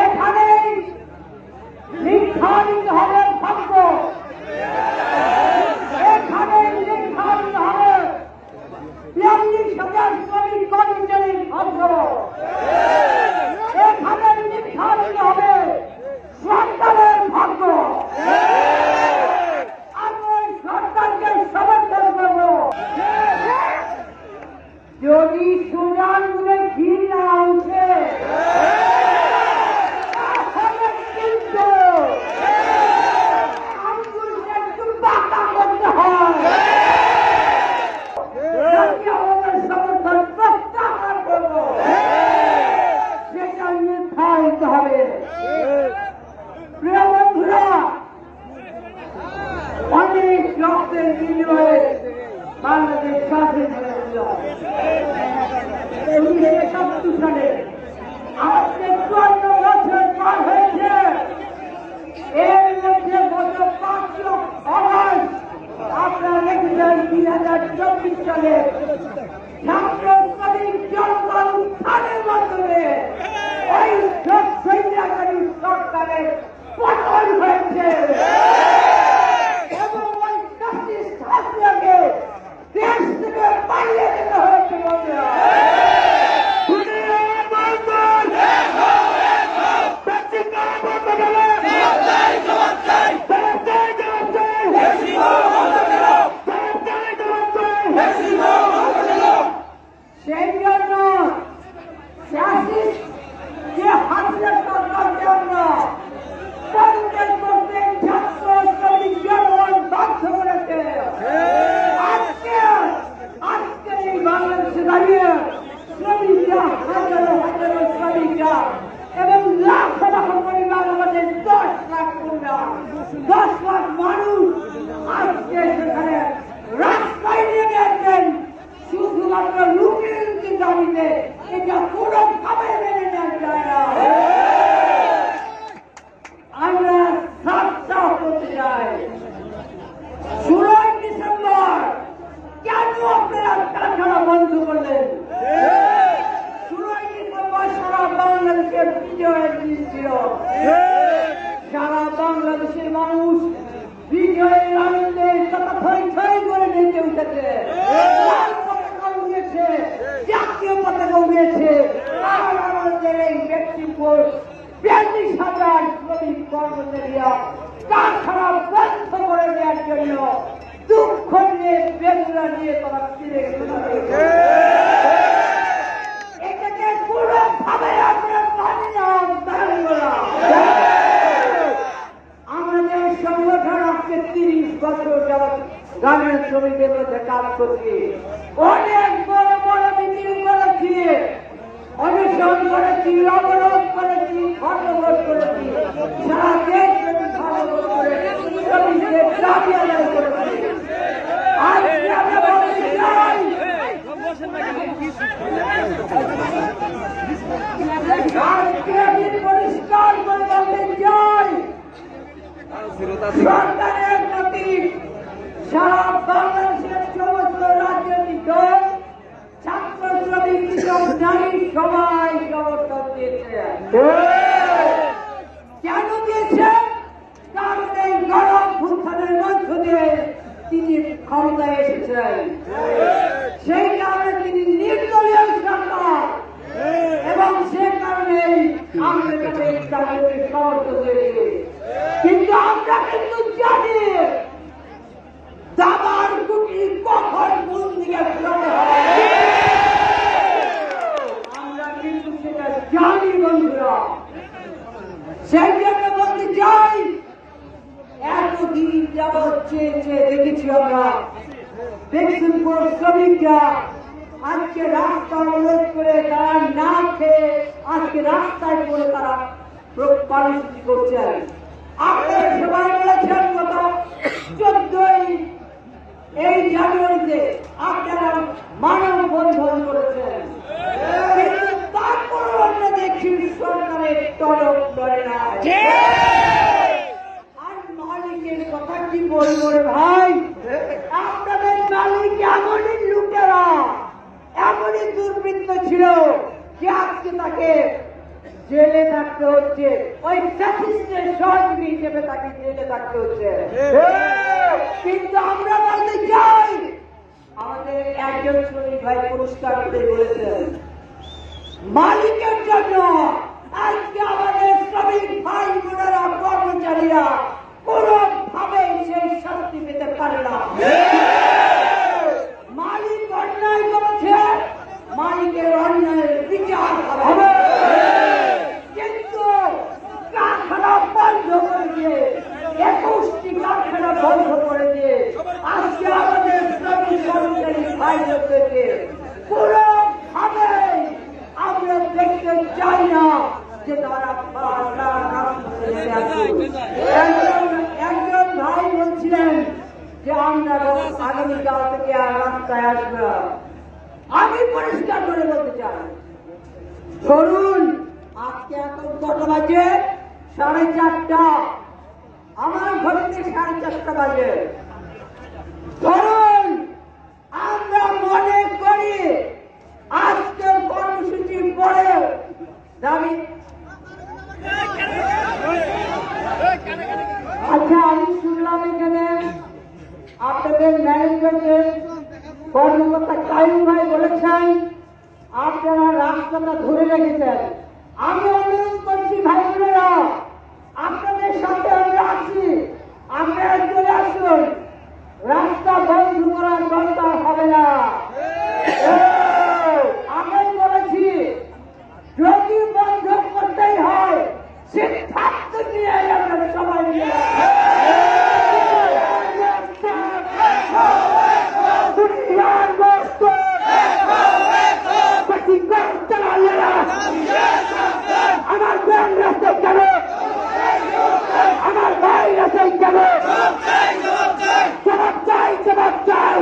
এখানেই নির্ধারিত হবে ভাগ্য এখানেই নির্ধারিত হবে বিয়াল্লিশ হাজার শ্রমিক কর্মচারীর ভাগ্য এখানে নির্ধারিত হবে সরকারের ভাগ্য আমি ওই সরকারকে সমর্থন করব যদি সুনামগুলো ঘি না উঠে তাহলে কিন্তু আঙ্গুলটা একটু পাকা করতে হয় যদি আমাদের সমর্থন প্রত্যাহার করব সেটা নির্ধারিত হবে প্রিয় বন্ধুরা অনেক রক্তের বিনিময়ে উনিশশো একাত্তর সালে আজকে চুয়ান্ন বছর পার হয়েছে। এর মধ্যে গত পাঁচ অগস্ট আপনারা দেখেছেন দুই হাজার চব্বিশ সালে ছাত্র শ্রমিক জনতা উত্থানের মাধ্যমে ওই সৈন্যকারী সরকারের পতন হয়েছে এবং ওই ফ্যাসিস্ট হাসিনাকে দেশ থেকে পালিয়ে যেতে হয়েছে বন্ধুরা সেই জন্য ফ্যাসিস্ট যে হাসিনা সরকারকে আমরা পঞ্চাশ করতে ছাত্র শ্রমিক জনগণ বাধ্য করেছে আজকে আজকে এই বাংলাদেশে দাঁড়িয়ে শ্রমিকরা হাজারো হাজারো শ্রমিকরা এবং লাখ লাখ পরিবার আমাদের দশ লাখ পরিবার দশ লাখ মানুষ আজকে সেখানে রাস্তায় নেমে আছেন শুধুমাত্র লুকিয়ে লুকিয়ে দাবিতে এটা কোনোভাবে মেনে নেওয়া যায় না আমরা সাতটা করতে চাই ষোলোই ডিসেম্বর কেন আপনারা কারখানা বন্ধ করলেন ষোলোই ডিসেম্বর সারা বাংলাদেশের বিজয়ের দিন ছিল সারা বাংলাদেশের মানুষ বিজয়ের আনন্দে কথা থই থই করে নেচে উঠেছে লাল পতাকা উড়িয়েছে জাতীয় পতাকা উড়িয়েছে আর আমাদের এই ব্যক্তিপুর বিয়াল্লিশ হাজার শ্রমিক কর্মচারীরা কারখানা বন্ধ করে দেওয়ার জন্য দুঃখ নিয়ে বেদনা নিয়ে তারা ফিরে গেছে এটাকে কোনোভাবে আমরা মানি না মানি না আমাদের সংগঠন আজকে তিরিশ বছর যাবৎ গ্রামের শ্রমিকদের করছি অনেক বড় বড় মিটিং করেছি অনশন করেছি অবরোধ করেছি ধর্মঘট করেছি। সারা দেশ ধর্মঘট করে শ্রমিকদের দাবি আদায় করেছি। আজকে আমরা বলতে চাই আজকে আমি পরিষ্কার করে বলতে চাই সরকারের প্রতি সারা বাংলাদেশের সবাই সমর্থন দিয়েছে। কেন দিয়েছে? কারণ এই গরম ভূস্থানের মধ্য দিয়ে তিনি ক্ষমতায় এসেছেন। সেই কারণে তিনি নির্দলীয় সরকার। এবং সে কারণেই আমাদের কাছে দাবিকে সমর্থন হয়েছে কিন্তু আমরা কিন্তু জানি, দাবার গুটি কখন কোন দিকে ফেরাতে হয় আমরা কিন্তু সেটা জানি বন্ধুরা। সেই জন্য বলতে চাই, এতদিন যাবৎ চেয়ে চেয়ে দেখেছি আমরা দেখছেন কোন শ্রমিকরা আজকে রাস্তা অবরোধ করে তারা না খেয়ে আজকে রাস্তায় পড়ে তারা কর্মসূচি করছেন আপনারা সবাই বলেছেন গত চোদ্দই এই জানুয়ারিতে আপনারা মানব বন্ধন করেছেন। তারপরও সরকারের টনক না। আর মালিকের কথা কি বলব রে ভাই? আপনাদের মালিক এমনই লুটেরা এমনই দুর্বৃত্ত ছিল যে আজকে তাকে জেলে থাকতে হচ্ছে। ওই ফ্যাসিস্টের সহযোগী হিসেবে তাকে জেলে থাকতে হচ্ছে। কিন্তু আমরা বলতে চাই আমাদের একজন শ্রমিক ভাই পুরস্কার করে বলেছেন মালিকের জন্য আজকে আমাদের শ্রমিক ভাই বোনেরা কর্মচারীরা কোনোভাবে সেই শাস্তি পেতে পারে না। মালিক অন্যায় করছে মালিকের অন্যায়ের বিচার হবে কিন্তু কারখানা বন্ধ করেছে একুশটি কারখানা বন্ধ করেছে আজকে আমাদের শ্রমিক কর্মচারী ভাইদেরকে কোনোভাবেই আমরা দেখতে চাই না যে তারা তারা রাস্তায় নেমে আসুক। একজন একজন ভাই বলছিলেন যে আমরা আগামীকাল থেকে আর রাস্তায় আসব। আমি পরিষ্কার করে বলতে চাই। ধরুন, আজকে এত কটা বাজে, সাড়ে চারটা। আমার ঘড়িতে সাড়ে চারটা বাজে। ধরুন, আমরা মনে করি আজকের কর্মসূচির পরে দাবি আচ্ছা আমি শুনলাম এখানে আপনাদের ম্যানেজমেন্টের কর্মকর্তা কাইম ভাই বলেছেন আপনারা রাস্তাটা ধরে রেখেছেন। আমি অনুরোধ করছি ভাই বোনেরা আপনাদের সাথে আমরা আছি আপনারা চলে আসুন রাস্তা বন্ধ করার দরকার হবে না আমি বলেছি যদি বন্ধ করতেই হয় সিদ্ধান্ত নিয়ে আমরা সবাই মিলে দুনিয়ার মস্ত প্রতিজ্ঞা চালালে না আমার বোন রাস্তায় কেন আমার ভাই রাস্তায় কেন জবাব চাই জবাব চাই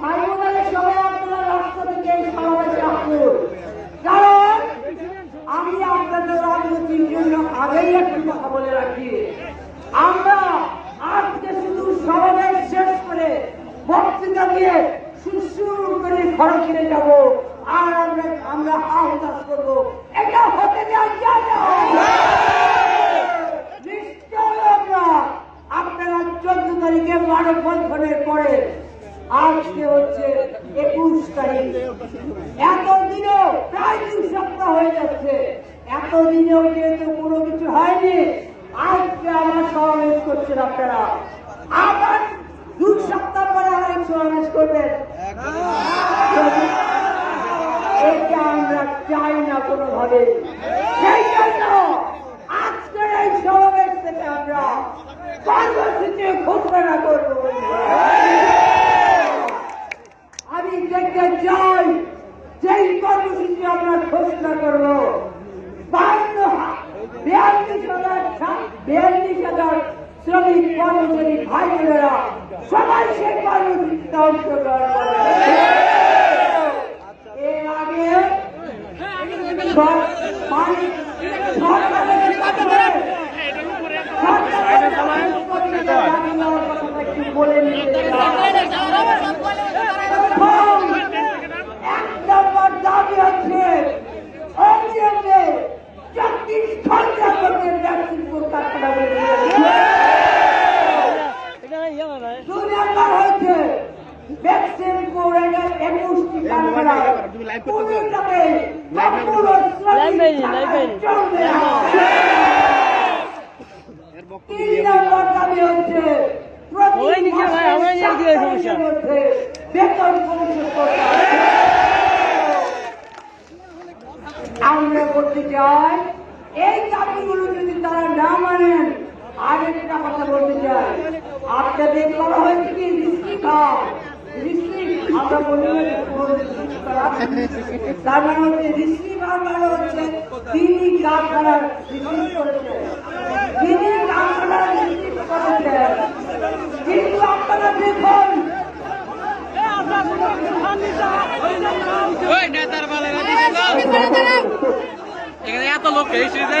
ভাই বোনেরা সবাই আপনারা রাস্তা থেকে এই সমাবেশে আসুন কারণ আমি আপনাদের রাজনীতির জন্য আগেই একটি কথা বলে রাখি। আমরা আজকে শুধু সমাবেশ শেষ করে বক্তৃতা দিয়ে সুসুর আর আমরা আমরা আহ্বান করব, এটা হতে দেওয়া যায় না। নিশ্চয় আপনারা চোদ্দ তারিখে মানববন্ধনের পরে আজকে হচ্ছে একুশ তারিখ। এতদিনও প্রায় দু সপ্তাহ হয়ে যাচ্ছে। এতদিনেও যেহেতু কোনো কিছু হয়নি আজকে আমার সমাবেশ করছেন আপনারা। আবার দু সপ্তাহ পরে আরেক সমাবেশ করবেন। এটা আমরা চাই না কোনোভাবে সেই জন্য আজকের এই সমাবেশ থেকে আমরা কর্মসূচি ঘোষণা করব আমি দেখতে চাই যেই কর্মসূচি আমরা ঘোষণা করব বান্ন বিয়াল্লিশ হাজার ছা- বিয়াল্লিশ হাজার শ্রমিক কর্মচারী ভাই বোনেরা সবাই সেই কর্মসূচিতে অংশগ্রহণ করবে এর আগে সর- মালিক সরকারের কাছে সরকারের দাবি নেওয়ার কথা একটু বলে নিতে চাই। প্রথম এক নম্বর দাবি হচ্ছে অবিলম্বে চব্বিশ ঘণ্টার মধ্যে ভ্যাকসিনপুর কারখানা দুই নম্বর হচ্ছে ভ্যাকসিনপুর একুশটি কারখানা কোনোটাতে সম্পূর্ণ শ্রমিক ছাড়া চলবে না। তিন নম্বর দাবি হচ্ছে প্রতি ওই নিচে ভাই, মাসে আমার নিয়ে দিয়ে সাত সমস্যা। তারিখের মধ্যে বেতন করতে। আমরা বলতে চাই এই দাবিগুলো যদি তারা না মানেন আরেকটা কথা বলতে চাই, আপনাদের করা হয়েছে কি রিস্কি খাও রিস্কি আমরা বলি। তার মানে হচ্ছে মানে হচ্ছে তিনি কারখানার তিনি কারখানার কিন্তু আপনারা দেখুন। এখানে এত লোক এসেছে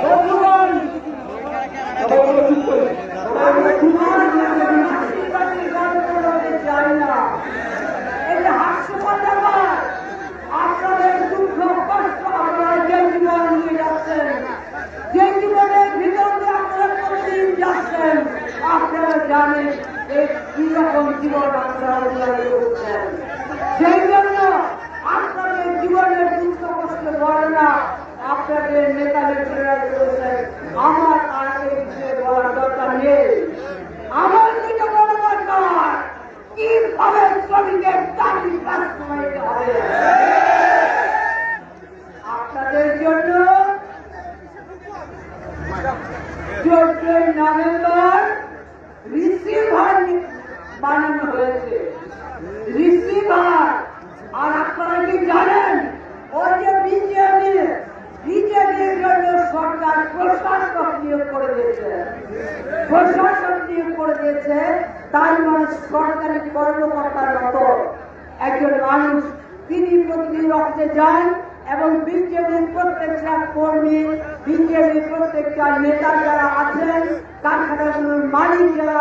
বন্ধুগণ, চাই না এই যে হাস্যকর আপনাদের দুঃখ কষ্ট আপনারা যে জীবন নিয়ে যাচ্ছেন যে জীবনের ভিতর দিয়ে আপনারা প্রতিদিন যাচ্ছেন আপনারা জানেন এই কি রকম জীবন আপনারা সেই জন্য আপনাদের জীবনের দুঃখ কষ্ট বর্ণনা আপনাদের নেতা করেছেন আমার আর এই বিষয়ে বলার দরকার নেই আমার যেটা বলা দরকার কীভাবে শ্রমিকের দাবি বাস্তবায়িত হবে আপনাদের জন্য চোদ্দই নভেম্বর রিসিভার বানানো হয়েছে রিসিভার আর আপনারা কি জানেন ওই যে বিজেপি বিজেপির জন্য সরকার প্রশাসক নিয়োগ করে দিয়েছে প্রশাসক নিয়োগ করে দিয়েছে, তার মানে সরকারি কর্মকর্তার মতো একজন মানুষ। তিনি প্রতিদিন রক্তে যান এবং বিজেপির প্রত্যেকটা কর্মী বিজেপির প্রত্যেকটা নেতা যারা আছেন কারখানাগুলোর মালিক যারা